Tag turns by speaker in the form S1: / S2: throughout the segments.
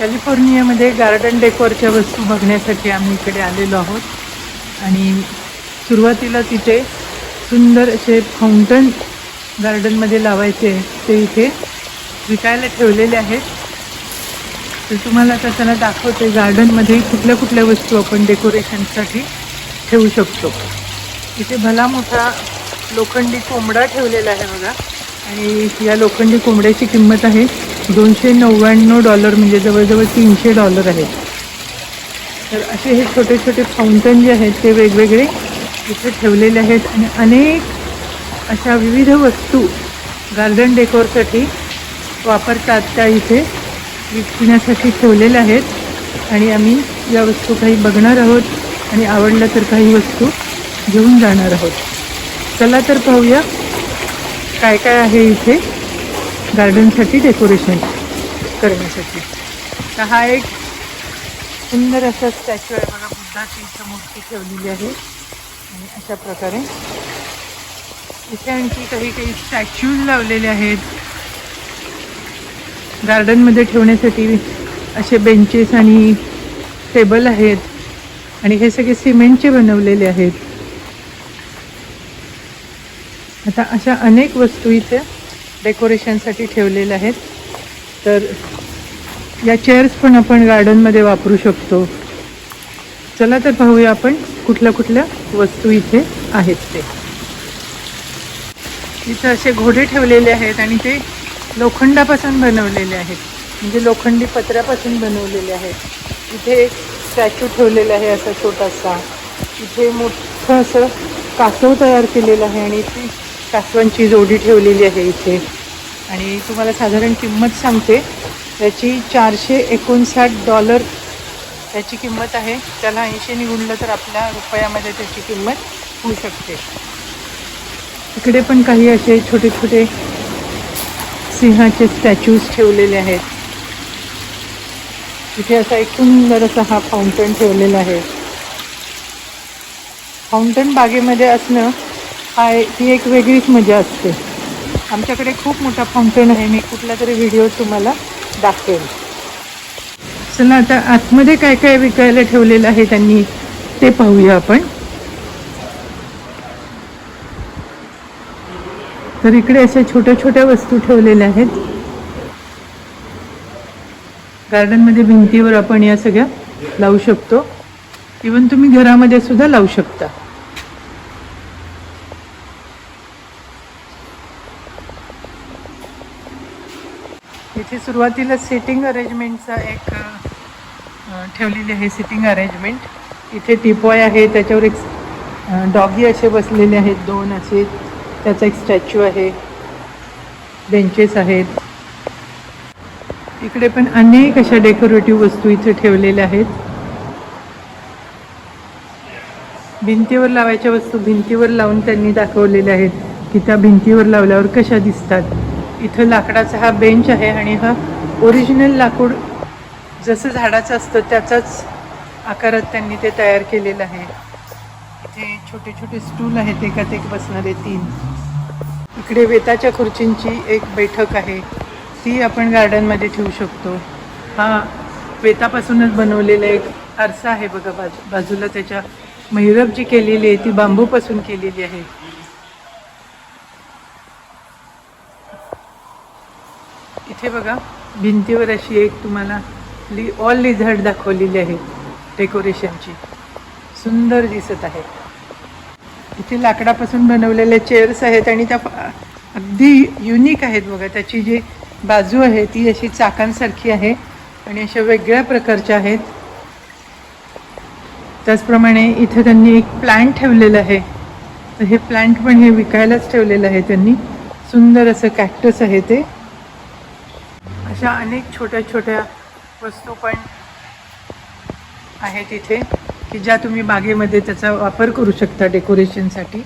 S1: कॅलिफोर्नियामध्ये garden डेकोरच्या वस्तू बघण्यासाठी आम्ही इकडे आलेलो आहोत. आणि सुरुवातीला तिथे सुंदर असे फाउंटन गार्डनमध्ये लावायचे ते इथे विकायला ठेवलेले आहेत. तर तुम्हाला तसं दाखवते गार्डनमध्ये कुठल्या कुठल्या वस्तू आपण डेकोरेशनसाठी ठेवू शकतो. इथे भला मोठा लोखंडी कोंबडा ठेवलेला आहे बघा. आणि या लोखंडी कोंबड्याची किंमत आहे दोनशे नव्याण्णव डॉलर म्हणजे जवळजवळ तीनशे डॉलर आहे तर असे हे छोटे छोटे फाउंटन जे आहेत ते वेगवेगळे इथे ठेवलेले आहेत आणि अनेक अशा विविध वस्तू गार्डन डेकोरसाठी वापरतात त्या इथे विकण्यासाठी ठेवलेल्या आहेत. आणि आम्ही या वस्तू काही बघणार आहोत आणि आवडल्या तर काही वस्तू घेऊन जाणार आहोत. चला तर पाहूया काय काय आहे इथे. गार्डनसाठी डेकोरेशन करण्यासाठी. तर हा एक सुंदर असा स्टॅच्यू आहे बघा बुद्धाची इथं मूर्ती ठेवलेली आहे. आणि अशा प्रकारे इथे आणखी काही काही स्टॅच्यूज लावलेले आहेत. गार्डनमध्ये ठेवण्यासाठी असे बेंचेस आणि टेबल आहेत. आणि हे सगळे सिमेंटचे बनवलेले आहेत. आता अशा अनेक वस्तू इथे डेकोरेशनसाठी ठेवलेल्या आहेत. तर या चेअर्स पण आपण गार्डनमध्ये वापरू शकतो. चला तर पाहूया आपण कुठल्या कुठल्या वस्तू इथे आहेत ते. इथं असे घोडे ठेवलेले आहेत आणि ते लोखंडापासून बनवलेले आहेत. म्हणजे लोखंडी पत्र्यापासून बनवलेले आहेत. इथे एक स्टॅच्यू ठेवलेला आहे असा छोटासा. इथे मोठं असं कासव तयार केलेलं आहे आणि इथे कासवांची जोडी ठेवलेली आहे इथे. आणि तुम्हाला साधारण किंमत सांगते. त्याची चारशे एकोणसाठ डॉलर त्याची किंमत आहे. त्याला ऐंशी गुणलं तर आपल्या रुपयामध्ये त्याची किंमत होऊ शकते. इकडे पण काही असे छोटे छोटे सिंहाचे स्टॅच्यूज ठेवलेले आहेत. इथे असा एक सुंदर असा हा फाउंटन ठेवलेला आहे. फाउंटन बागेमध्ये असणं आहे. ती एक वेगळीच मजा असते. आमच्याकडे खूप मोठा फाउंटन आहे. मी कुठला तरी व्हिडिओ तुम्हाला दाखवेल. चला आता आतमध्ये काय काय विकायला ठेवलेलं आहे त्यांनी ते पाहूया आपण. तर इकडे अशा छोट्या छोट्या वस्तू ठेवलेल्या आहेत. गार्डनमध्ये भिंतीवर आपण या सगळ्या लावू शकतो. इवन तुम्ही घरामध्ये सुद्धा लावू शकता. इथे सुरुवातीला सिटिंग अरेंजमेंटचा एक ठेवलेली आहे सिटिंग अरेंजमेंट इथे टिपॉय आहे त्याच्यावर एक डॉगी असे बसलेले आहेत दोन असे. त्याचा एक स्टॅच्यू आहे. बेंचेस आहेत. इकडे पण अनेक अशा डेकोरेटिव्ह वस्तू इथे ठेवलेल्या आहेत. भिंतीवर लावायच्या वस्तू भिंतीवर लावून त्यांनी दाखवलेल्या आहेत की त्या भिंतीवर लावल्यावर कशा दिसतात. इथं लाकडाचा हा बेंच आहे आणि हा ओरिजिनल लाकूड जसं झाडाचं असतं त्याचाच आकारात त्यांनी ते तयार केलेलं आहे. इथे छोटे छोटे स्टूल आहेत एकात एक बसणारे तीन. इकडे वेताच्या खुर्चींची एक बैठक आहे. ती आपण गार्डनमध्ये ठेवू शकतो. हा वेतापासूनच बनवलेला एक आरसा आहे बघा बाजू बाजूला त्याच्या महिरप जी केलेली आहे ती बांबूपासून केलेली आहे. इथे बघा भिंतीवर अशी एक तुम्हाला लि ऑल लिझर्ड दाखवलेली आहे डेकोरेशनची सुंदर दिसत आहे. इथे लाकडापासून बनवलेल्या चेअर्स आहेत आणि त्या अगदी युनिक आहेत बघा. त्याची जी बाजू आहे ती अशी चाकांसारखी आहे आणि अशा वेगळ्या प्रकारच्या आहेत. त्याचप्रमाणे इथे त्यांनी एक प्लांट ठेवलेलं आहे. तर हे प्लांट पण हे विकायलाच ठेवलेलं आहे त्यांनी. सुंदर असं कॅक्टस आहे ते. अशा अनेक छोट्या छोट्या वस्तू पण आहेत इथे की ज्या तुम्ही बागेमध्ये त्याचा वापर करू शकता डेकोरेशनसाठी.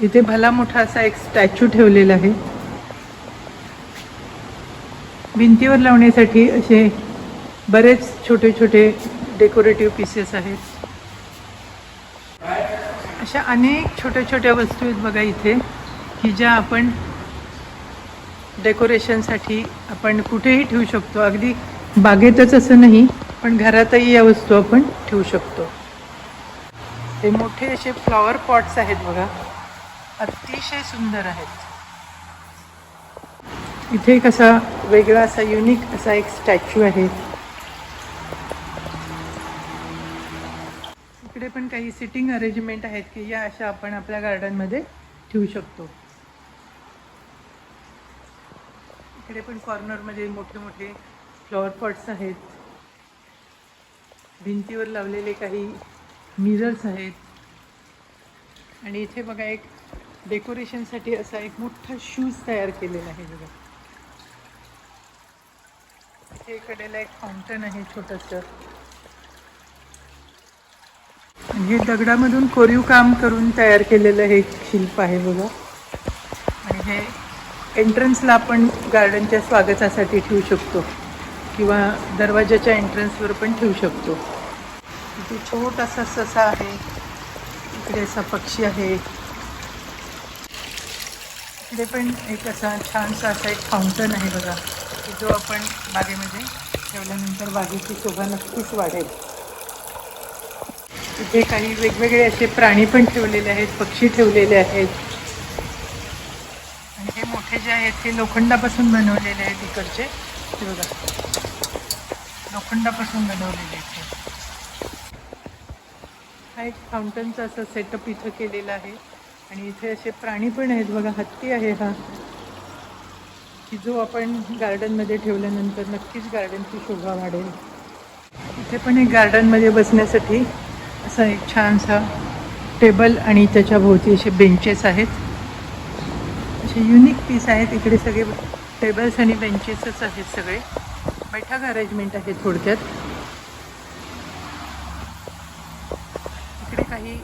S1: इथे भला मोठा असा एक स्टॅच्यू ठेवलेला आहे. भिंतीवर लावण्यासाठी असे बरेच छोटे छोटे डेकोरेटिव्ह पीसेस आहेत. अशा अनेक छोट्या छोट्या वस्तू आहेत बघा इथे की ज्या आपण डेकोरेशनसाठी आपण कुठेही ठेवू शकतो. अगदी बागेतच असं नाही पण घरातही या वस्तू आपण ठेवू शकतो. हे मोठे असे फ्लॉवर पॉट्स आहेत बघा. अतिशय सुंदर आहेत. इथे एक असा वेगळा असा युनिक असा एक स्टॅच्यू आहे. इकडे पण काही सिटिंग अरेंजमेंट आहेत की या अशा आपण आपल्या गार्डनमध्ये ठेवू शकतो. इकडे पण कॉर्नरमध्ये मोठे मोठे फ्लॉवर पॉट्स आहेत. भिंतीवर लावलेले काही मिरर्स आहेत. आणि इथे बघा एक डेकोरेशनसाठी असा एक मोठा शूज तयार केलेला आहे बघा. इथे कडेला एक फाउंटन आहे छोटंसं. हे दगडामधून कोरीव काम करून तयार केलेलं हे शिल्प आहे बघा. आणि हे एंट्रन्सला आपण गार्डनच्या स्वागतासाठी ठेवू शकतो. किंवा दरवाजाच्या एंट्रन्सवर पण ठेवू शकतो. इथे छोटासा ससा आहे. इकडे असा पक्षी आहे. इकडे पण एक असा छानसा असा एक फाउंटन आहे बघा. की जो आपण बागेमध्ये ठेवल्यानंतर बागेची शोभा नक्कीच वाढेल. इथे काही वेगवेगळे असे प्राणी पण ठेवलेले आहेत पक्षी ठेवलेले आहेत. हे जे आहेत ते लोखंडापासून बनवलेले आहेत इकडचे. ते बघा. लोखंडापासून बनवलेले आहेत ते. हा एक फाउंटनचा असं सेटअप इथं केलेला आहे. आणि इथे असे प्राणी पण आहेत. बघा हत्ती आहे हा. की जो आपण गार्डनमध्ये ठेवल्यानंतर नक्कीच गार्डनची शोभा वाढेल. इथे पण एक गार्डनमध्ये बसण्यासाठी असा एक छानसा टेबल आणि त्याच्या भोवती असे बेंचेस आहेत. असे युनिक पीस आहेत. इकडे सगळे टेबल्स आणि बेंचेसच आहेत सगळे. बैठक अरेंजमेंट आहे थोडक्यात. इकडे काही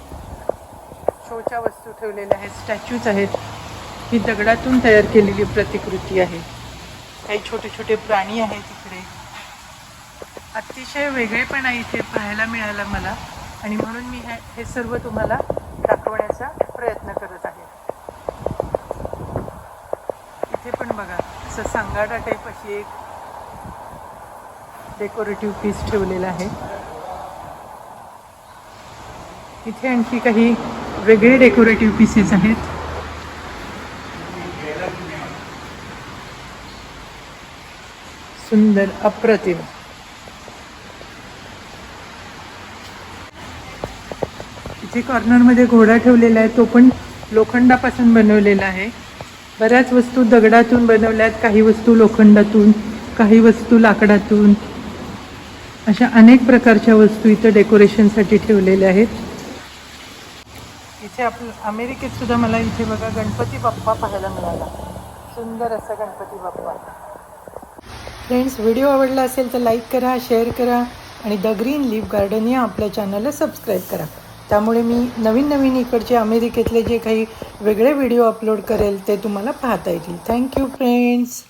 S1: शोच्या वस्तू ठेवलेल्या आहेत. स्टॅच्यूज आहेत. ही दगडातून तयार केलेली प्रतिकृती आहे. काही छोटे छोटे प्राणी आहेत इकडे. अतिशय वेगळेपणा इथे पाहायला मिळाला मला. आणि म्हणून मी हे हे सर्व तुम्हाला दाखवण्याचा प्रयत्न करत आहे. इथे पण बघा असं सांगाडा टाईप अशी एक डेकोरेटिव्ह पीस ठेवलेला आहे. इथे आणखी काही वेगळे डेकोरेटिव्ह पीसेस आहेत. सुंदर अप्रतिम. इथे कॉर्नरमध्ये घोडा ठेवलेला आहे तो पण लोखंडापासून बनवलेला आहे. बऱ्याच वस्तू दगडातून बनवल्यात काही वस्तू लोखंडातून काही वस्तू लाकडातून. अशा अनेक प्रकारच्या वस्तू इथं डेकोरेशनसाठी ठेवलेल्या आहेत. इथे आप अमेरिकेत सुद्धा मला इथे बघा गणपती बाप्पा पाहायला मिळाला. सुंदर असा गणपती बाप्पा. फ्रेंड्स व्हिडिओ आवडला असेल तर लाईक करा शेअर करा आणि द ग्रीन लीफ गार्डन या आपल्या चॅनलला सबस्क्राईब करा. त्यामुळे मी नवीन नवीन इकडचे अमेरिकेतले जे काही वेगळे व्हिडिओ अपलोड करेल ते तुम्हाला पाहता येतील. Thank you friends